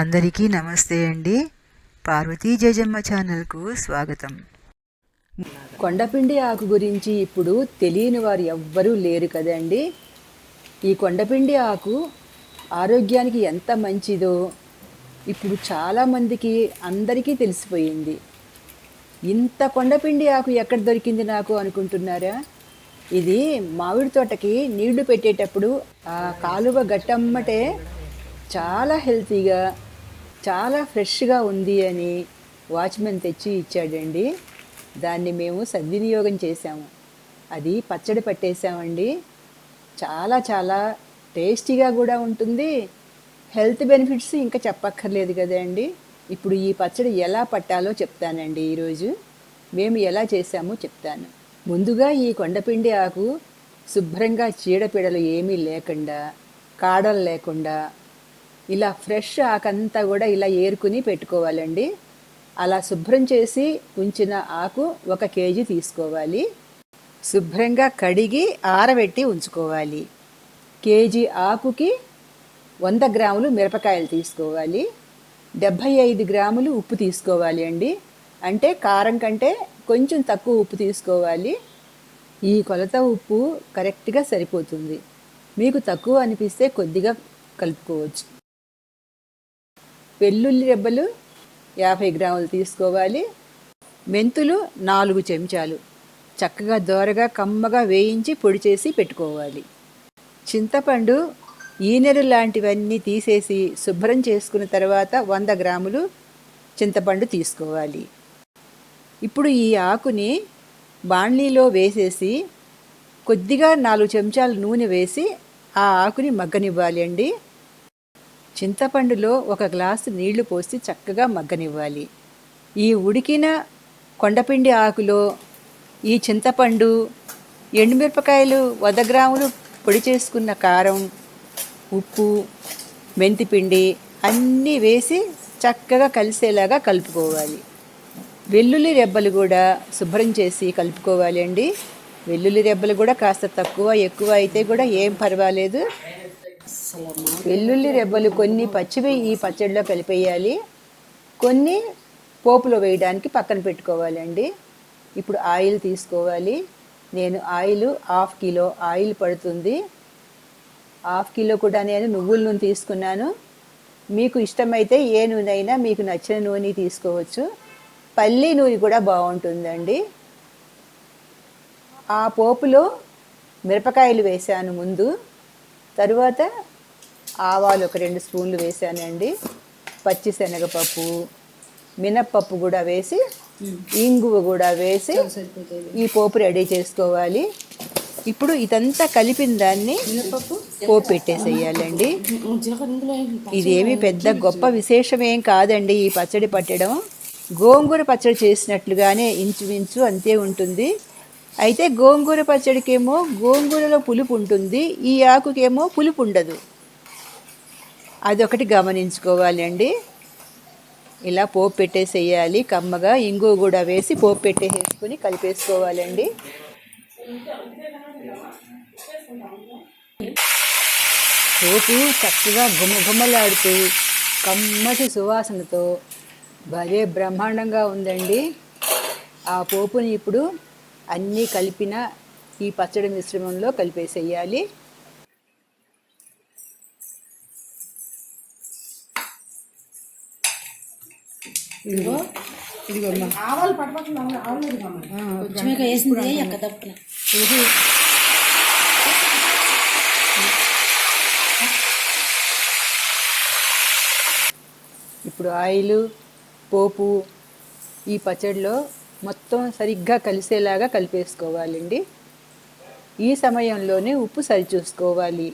అందరికీ నమస్తే అండి. పార్వతీ జయజమ్మ ఛానల్కు స్వాగతం. కొండపిండి ఆకు గురించి ఇప్పుడు తెలియని వారు ఎవ్వరూ లేరు కదండి. ఈ కొండపిండి ఆకు ఆరోగ్యానికి ఎంత మంచిదో ఇప్పుడు చాలామందికి అందరికీ తెలిసిపోయింది. ఇంత కొండపిండి ఆకు ఎక్కడ దొరికింది నాకు అనుకుంటున్నారా? ఇది మామిడి తోటకి నీళ్ళు పెట్టేటప్పుడు ఆ కాలువ గట్టమ్మటే చాలా హెల్తీగా చాలా ఫ్రెష్గా ఉంది అని వాచ్మెన్ తెచ్చి ఇచ్చాడండి. దాన్ని మేము సద్వినియోగం చేసాము అది పచ్చడి పట్టేసామండి. చాలా చాలా టేస్టీగా కూడా ఉంటుంది. హెల్త్ బెనిఫిట్స్ ఇంకా చెప్పక్కర్లేదు కదండి. ఇప్పుడు ఈ పచ్చడి ఎలా పట్టాలో చెప్తానండి ఈరోజు. మేము ఎలా చేశామో చెప్తాను. ముందుగా ఈ కొండపిండి ఆకు శుభ్రంగా చీడపీడలు ఏమీ లేకుండా కాడలు లేకుండా ఇలా ఫ్రెష్ ఆకంతా కూడా ఇలా ఏరుకుని పెట్టుకోవాలండి. అలా శుభ్రం చేసి ఉంచిన ఆకు ఒక కేజీ తీసుకోవాలి. శుభ్రంగా కడిగి ఆరబెట్టి ఉంచుకోవాలి. కేజీ ఆకుకి వంద గ్రాములు మిరపకాయలు తీసుకోవాలి. డెబ్భై ఐదు గ్రాములు ఉప్పు తీసుకోవాలి అండి. అంటే కారం కంటే కొంచెం తక్కువ ఉప్పు తీసుకోవాలి. ఈ కొలత ఉప్పు కరెక్ట్గా సరిపోతుంది. మీకు తక్కువ అనిపిస్తే కొద్దిగా కలుపుకోవచ్చు. వెల్లుల్లి రెబ్బలు యాభై గ్రాములు తీసుకోవాలి. మెంతులు నాలుగు చెంచాలు. చక్కగా దోరగా కమ్మగా వేయించి పొడి చేసి పెట్టుకోవాలి. చింతపండు ఈనెరు లాంటివన్నీ తీసేసి శుభ్రం చేసుకున్న తర్వాత వంద గ్రాములు చింతపండు తీసుకోవాలి. ఇప్పుడు ఈ ఆకుని బాణలీలో వేసేసి కొద్దిగా నాలుగు చెంచాలు నూనె వేసి ఆ ఆకుని మగ్గనివ్వాలి అండి చింతపండులో ఒక గ్లాసు నీళ్ళు పోసి చక్కగా మగ్గనివ్వాలి. ఈ ఉడికిన కొండపిండి ఆకులో ఈ చింతపండు ఎండుమిరపకాయలు వద గ్రాములు పొడి చేసుకున్న కారం ఉప్పు మెంతిపిండి అన్నీ వేసి చక్కగా కలిసేలాగా కలుపుకోవాలి. వెల్లుల్లి రెబ్బలు కూడా శుభ్రం చేసి కలుపుకోవాలి అండి. వెల్లుల్లి రెబ్బలు కూడా కాస్త తక్కువ ఎక్కువ అయితే కూడా ఏం పర్వాలేదు. వెల్లుల్లి రెబ్బలు కొన్ని పచ్చివి ఈ పచ్చడిలో కలిపేయాలి. కొన్ని పోపులో వేయడానికి పక్కన పెట్టుకోవాలండి. ఇప్పుడు ఆయిల్ తీసుకోవాలి. నేను ఆయిల్ హాఫ్ కిలో ఆయిల్ పడుతుంది. హాఫ్ కిలో కూడా నేను నువ్వుల నూనె తీసుకున్నాను. మీకు ఇష్టమైతే ఏ నూనె అయినా మీకు నచ్చిన నూనె తీసుకోవచ్చు. పల్లి నూనె కూడా బాగుంటుందండి. ఆ పోపులో మిరపకాయలు వేసాను ముందు. తరువాత ఆవాలు ఒక రెండు స్పూన్లు వేసానండి. పచ్చి శనగపప్పు మినప్పప్పు కూడా వేసి ఇంగువ కూడా వేసి ఈ పోపు రెడీ చేసుకోవాలి. ఇప్పుడు ఇదంతా కలిపిన దాన్ని పోపు పెట్టేసేయాలండి. ఇదేమి పెద్ద గొప్ప విశేషం ఏం కాదండి ఈ పచ్చడి పట్టడం. గోంగూర పచ్చడి చేసినట్లుగానే ఇంచుమించు అంతే ఉంటుంది. అయితే గోంగూర పచ్చడికేమో గోంగూరలో పులుపు ఉంటుంది ఈ ఆకుకేమో పులుపు ఉండదు. అదొకటి గమనించుకోవాలి అండి. ఇలా పోపు పెట్టేసేయాలి కమ్మగా ఇంగు కూడా వేసి పోపు పెట్టేసేసుకుని కలిపేసుకోవాలండి పోపు చక్కగా గుమగుమలాడుతూ కమ్మటి సువాసనతో భలే బ్రహ్మాండంగా ఉందండి. ఆ పోపుని ఇప్పుడు అన్నీ కలిపిన ఈ పచ్చడి మిశ్రమంలో కలిపేసేయాలి. ఇదిగో ఇదిగో ఆవాలు పట్టపక్కన ఆవలేదు కొంచెమే వేసింది ఎక్క తప్పున. ఇది ఇప్పుడు ఆయిల్ పోపు ఈ పచ్చడిలో మొత్తం సరిగ్గా కలిసేలాగా కలిపేసుకోవాలండి. ఈ సమయంలోనే ఉప్పు సరిచూసుకోవాలి.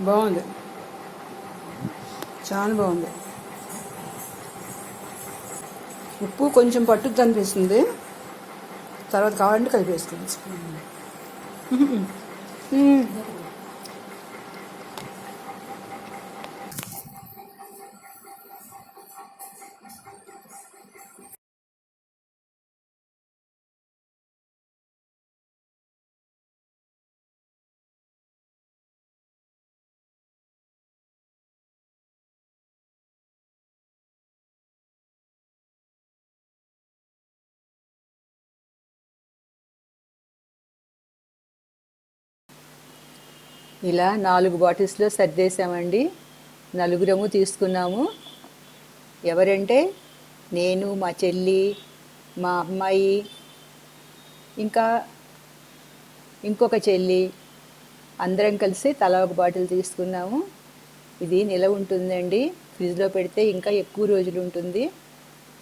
బాగుంది. చాలా బాగుంది. ఉప్పు కొంచెం పట్టుద్ది అనిపిస్తుంది. తర్వాత కావాలంటే కలిపేసుకోవచ్చు. ఇలా నాలుగు బాటిల్స్లో సర్దేశామండి. నలుగురము తీసుకున్నాము. ఎవరంటే నేను మా చెల్లి మా అమ్మాయి ఇంకా ఇంకొక చెల్లి. అందరం కలిసి తలా ఒక బాటిల్ తీసుకున్నాము. ఇది నిలవ ఉంటుందండి. ఫ్రిడ్జ్లో పెడితే ఇంకా ఎక్కువ రోజులు ఉంటుంది.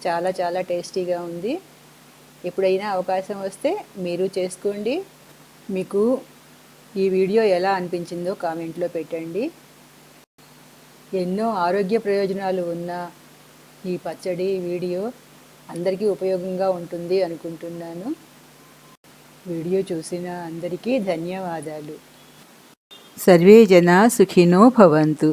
చాలా చాలా టేస్టీగా ఉంది. ఎప్పుడైనా అవకాశం వస్తే మీరు చేసుకోండి. మీకు ఈ వీడియో ఎలా అనిపించిందో కామెంట్లో పెట్టండి. ఎన్నో ఆరోగ్య ప్రయోజనాలు ఉన్న ఈ పచ్చడి వీడియో అందరికీ ఉపయోగంగా ఉంటుంది అనుకుంటున్నాను. వీడియో చూసిన అందరికీ ధన్యవాదాలు. సర్వే జనా సుఖినో భవంతు.